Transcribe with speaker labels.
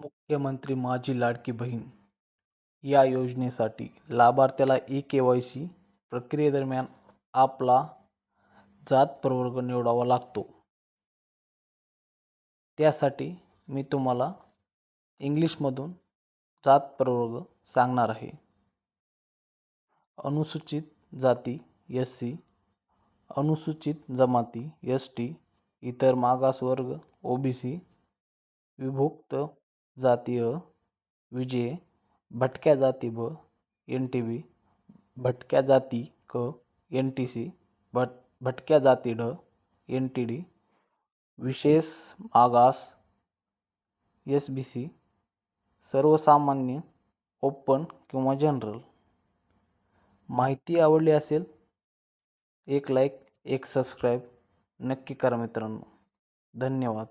Speaker 1: मुख्यमंत्री माझी लाडकी बहीण या योजनेसाठी लाभार्थ्याला ई के वाय सी प्रक्रियेदरम्यान आपला जात प्रवर्ग निवडावा लागतो. त्यासाठी मी तुम्हाला इंग्लिशमधून जात प्रवर्ग सांगणार आहे. अनुसूचित जाती एस सी अनुसूचित जमाती एस टी इतर मागासवर्ग ओ बी सी विभुक्त जाती विजय विजे भटक्या जाती ब एन टी बी भटक्या जाती क एन टी सी भट भटक्या जाती ड एन टी डी विशेष मागास एस बी सी सर्वसामान्य ओपन किंवा जनरल. माहिती आवडली असेल? एक लाईक एक सबस्क्राईब. नक्की करा मित्रांनो. धन्यवाद.